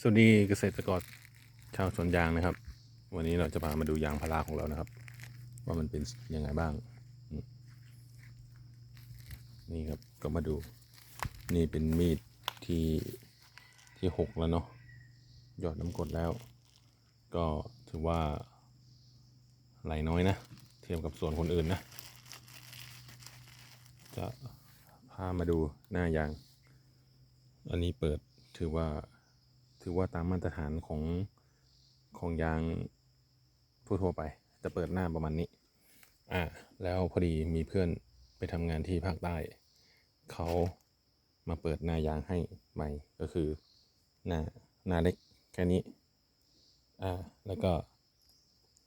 สวัสดีเกษตรกรชาวสวนยางนะครับ วันนี้เราจะพามาดูยางพาราของเรานะครับ ว่ามันเป็นยังไงบ้าง นี่ครับก็มาดู นี่เป็นมีดที่ที่หกแล้วเนาะหยอดน้ำกดแล้ว ก็ถือว่าไหลน้อยนะ เทียบกับส่วนคนอื่นนะ จะพามาดูหน้ายาง อันนี้เปิดถือว่า ถือว่าตามมาตรฐานของของยางทั่วๆไป จะเปิดหน้าประมาณนี้ อ่า แล้วพอดีมีเพื่อนไปทำงานที่ภาคใต้ เขามาเปิดหน้ายางให้ใหม่ ก็คือหน้าหน้าเล็กแค่นี้ อ่า แล้วก็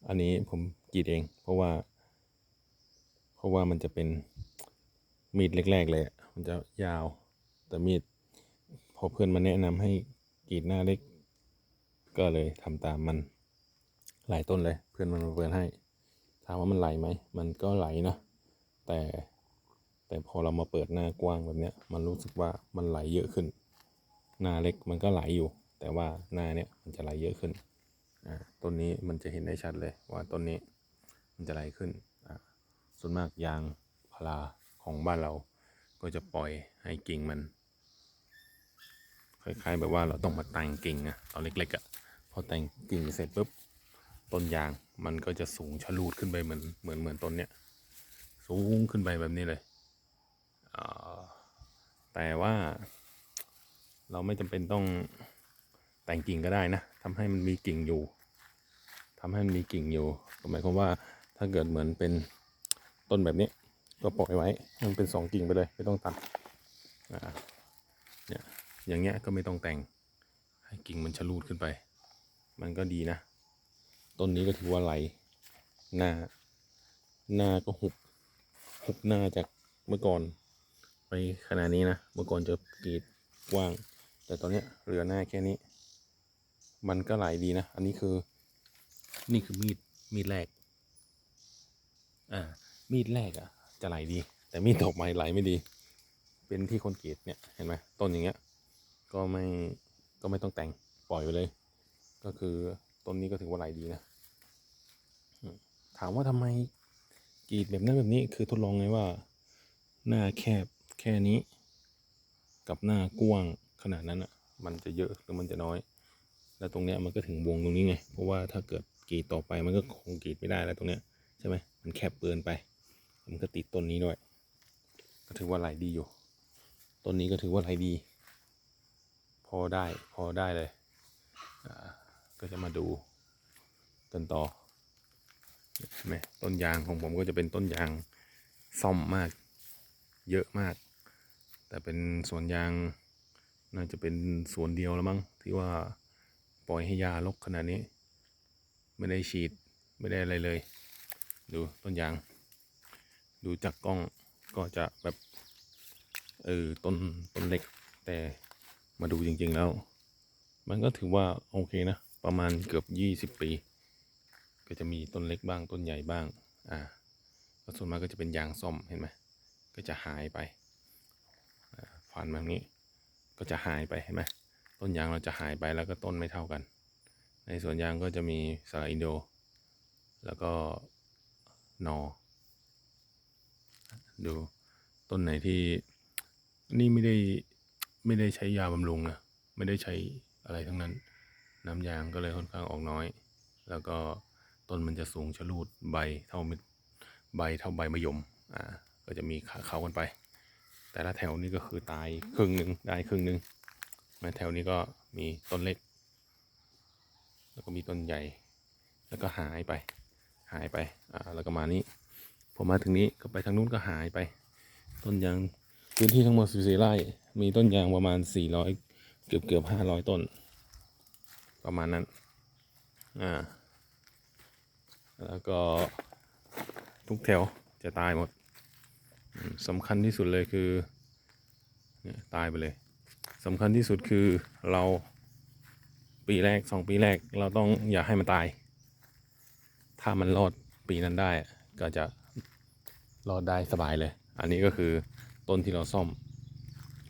อันนี้ผมกรีดเอง เพราะว่า เพราะว่ามันจะเป็นมีดแรก ๆ เลย มันจะยาว แต่มีดพอเพื่อนมาแนะนำให้ กรีดหน้าเล็ก ก็เลยทำตามมันหลายต้นเลย เพื่อนมันมาเปิดให้ ถามว่ามันไหลไหม มันก็ไหลนะ แต่ แต่พอเรามาเปิดหน้ากว้างแบบเนี้ย มันรู้สึกว่ามันไหลเยอะขึ้น หน้าเล็กมันก็ไหลอยู่ แต่ว่าหน้าเนี้ยมันจะไหลเยอะขึ้น อ่า ต้นนี้มันจะเห็นได้ชัดเลยว่าต้นนี้มันจะไหลขึ้น อ่า ส่วนมากยางพาราของบ้านเรา ก็จะปล่อยให้กิ่งมัน ล้ายๆ แบบว่าเราต้องมาแต่งกิ่งอะตอนเล็กๆอะพอแต่งกิ่งเสร็จปุ๊บต้นยางมันก็จะสูงชะลูดขึ้นไปเหมือนเหมือนเหมือนต้นเนี้ยสูงขึ้นไปแบบนี้เลยแต่ว่า เราไม่จำเป็นต้องแต่งกิ่งก็ได้นะทำให้มันมีกิ่งอยู่ทำให้มันมีกิ่งอยู่หมายความว่าถ้าเกิดเหมือนเป็นต้นแบบนี้ ก็ปล่อยไว้มันเป็นสองกิ่งไปเลยไม่ต้องตัดอ่าเนี่ย อย่างเงี้ยก็ไม่ต้องแต่ง ให้กิ่งมันชะลูดขึ้นไป มันก็ดีนะ ต้นนี้ก็ถือว่าไหล หน้า หน้าก็หุบ หุบหน้าจากเมื่อก่อน ไปขนาดนี้นะ เมื่อก่อนจะกรีดกว้าง แต่ตอนเนี้ยเหลือหน้าแค่นี้ มันก็ไหลดีนะ อันนี้คือ นี่คือมีด มีดแรก อ่า มีดแรกอะ่ะ จะไหลดี แต่มีดต่อไปไหลไม่ดี เป็นที่คนกรีดเนี่ย เห็นไหมต้นอย่างเงี้ย ก็ไม่ก็ไม่ต้องแต่งปล่อยไปเลย ก็คือต้นนี้ก็ถือว่าไหลดีนะถามว่าทำไมกรีดแบบนั้นแบบนี้คือทดลองไงว่า หน้าแคบแค่นี้ กับหน้ากว้างขนาดนั้นอะ มันจะเยอะหรือมันจะน้อย แล้วตรงเนี้ยมันก็ถึงวงตรงนี้ไง เพราะว่าถ้าเกิดกรีดต่อไปมันก็คงกรีดไม่ได้แล้วตรงเนี้ยใช่ไหมมันแคบเกินไป มันก็ติดต้นนี้ด้วย ก็ถือว่าไหลดีอยู่ต้นนี้ก็ถือว่าไหลดี พอได้พอได้เลยอ่าก็จะมาดูกันต่อไหมต้นยางของผมก็จะเป็นต้นยางซ่อมมาก เยอะมาก แต่เป็นสวนยางน่าจะเป็นสวนเดียวแล้วมั้งที่ว่าปล่อยให้ยารกขนาดนี้ ไม่ได้ฉีดไม่ได้อะไรเลย ดูต้นยาง ดูจากกล้องก็จะแบบเออต้นต้นเล็กแต่ มาดูจริง ๆ แล้ว มันก็ถือว่าโอเคนะ ประมาณเกือบยี่สิบปี ก็จะมีต้นเล็กบ้างต้นใหญ่บ้าง อ่าแล้วส่วนมากก็จะเป็นยางซ่อมเห็นไหมก็จะหายไปอ่าฟันแบบนี้ ก็จะหายไปเห็นไหมต้นยางเราจะหายไปแล้วก็ต้นไม่เท่ากัน ในสวนยางก็จะมีสาอินโด แล้วก็นอ ดูต้นไหนที่นี่ไม่ได้ ไม่ได้ใช้ยาบำรุงนะไม่ได้ใช้อะไรทั้งนั้น น้ำยางก็เลยค่อนข้างออกน้อย แล้วก็ต้นมันจะสูงชะลูดใบเท่าเม็ดใบเท่าใบมะยมอ่าก็จะมีขาเขากันไป แต่ละแถวนี้ก็คือตายครึ่งหนึ่งได้ครึ่งหนึ่งมาแถวนี้ก็มีต้นเล็ก แล้วก็มีต้นใหญ่ แล้วก็หายไป หายไปอ่าแล้วก็มานี้พอมาถึงนี้ก็ไปทางนู้นก็หายไป ต้นยางพื้นที่ทั้งหมด14ไร่ มีต้นยางประมาณ 400 เกือบเกือบ500 ต้น ประมาณนั้น อ่า แล้วก็ทุกแถวจะตายหมดสำคัญที่สุดเลยคือเนี่ยตายไปเลยสำคัญที่สุดคือเราปีแรกสองปีแรกเราต้องอย่าให้มันตาย ถ้ามันรอดปีนั้นได้ก็จะรอดได้สบายเลย อันนี้ก็คือต้นที่เราซ่อม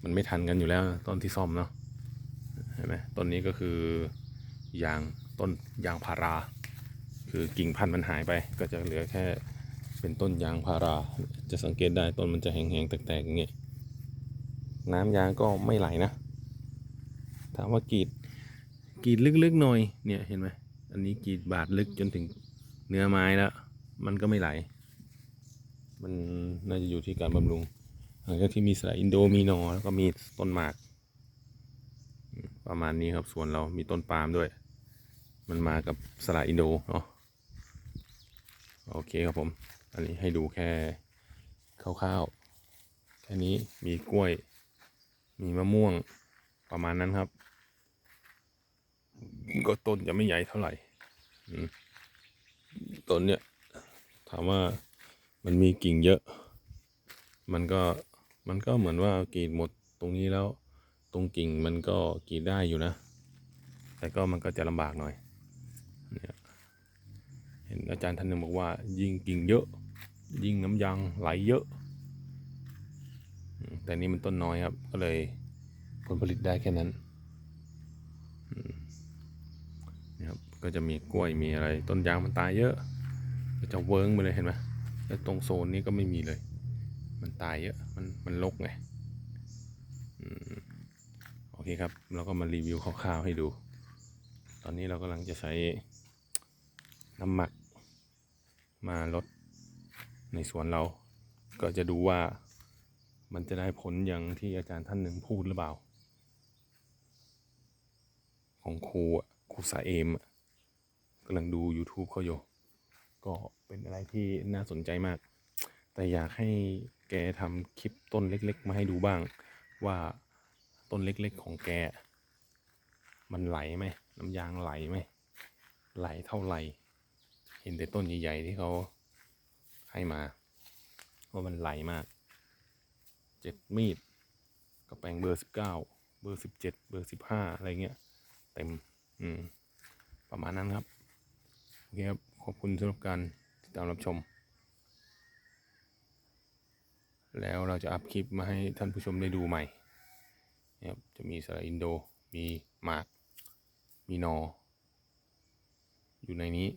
มันไม่ทันกันอยู่แล้วต้นที่ซ่อมเนาะเห็นไหมต้นนี้ก็คือยางต้นยางพารา คือกิ่งพันธุ์มันหายไป ก็จะเหลือแค่เป็นต้นยางพารา จะสังเกตได้ต้นมันจะแห้งๆแตกๆอย่างเงี้ยน้ำยางก็ไม่ไหลนะถามว่ากรีดกรีดลึกๆหน่อยเนี่ยเห็นไหมอันนี้กรีดบาดลึกจนถึงเนื้อไม้แล้ว มันก็ไม่ไหล มันน่าจะอยู่ที่การบำรุง หลังจากที่มีสระอินโดมีนอแล้วก็มีต้นหมาก ประมาณนี้ครับส่วนเรามีต้นปาล์มด้วย มันมากับสระอินโดเนาะโอเคครับผม อันนี้ให้ดูแค่คร่าวๆแค่นี้มีกล้วย มีมะม่วงประมาณนั้นครับ ก็ต้นจะไม่ใหญ่เท่าไหร่ต้นเนี้ยถามว่ามันมีกิ่งเยอะ มันก็ มันก็เหมือนว่ากรีดหมดตรงนี้แล้ว ตรงกิ่งมันก็กรีดได้อยู่นะ แต่ก็มันก็จะลำบากหน่อยเนี่ยเห็นอาจารย์ท่านหนึ่งบอกว่า ยิ่งกิ่งเยอะ ยิ่งน้ำยางไหลเยอะ แต่นี่มันต้นน้อยครับ ก็เลยผลผลิตได้แค่นั้นนี่ครับก็จะมีกล้วยมีอะไร ต้นยางมันตายเยอะก็จะเวิ้งไปเลยเห็นไหมแล้วตรงโซนนี้ก็ไม่มีเลย มันตายเยอะ มันมันลกไงอืมโอเคครับ เราก็มารีวิวคร่าวๆให้ดู ตอนนี้เรากำลังจะใช้น้ำหมักมาลดในสวนเรา ก็จะดูว่ามันจะได้ผลอย่างที่อาจารย์ท่านหนึ่งพูดหรือเปล่า ของครูอะครูสาเอมอะกำลังดู YouTube เขาอยู่ ก็เป็นอะไรที่น่าสนใจมาก แต่อยากให้ แกทำคลิปต้นเล็ก ๆ มาให้ดูบ้าง ว่าต้นเล็ก ๆ ของแก มันไหลไหมน้ำยางไหลไหมไหลเท่าไหร่เห็นแต่ต้นใหญ่ๆที่เขาให้มาว่ามันไหลมากเจ็ดมีดกระแปลงเบอร์สิบเก้าเบอร์สิบเจ็ดเบอร์สิบห้าอะไรเงี้ยเต็มอืมประมาณนั้นครับโอเคครับขอบคุณสำหรับการติดตามรับชม แล้วเราจะอัพคลิปมาให้ท่านผู้ชมได้ดูใหม่นะครับจะมีสระอินโด มีหมาก มีนอ อยู่ในนี้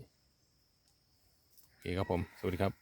โอเคครับผม สวัสดีครับ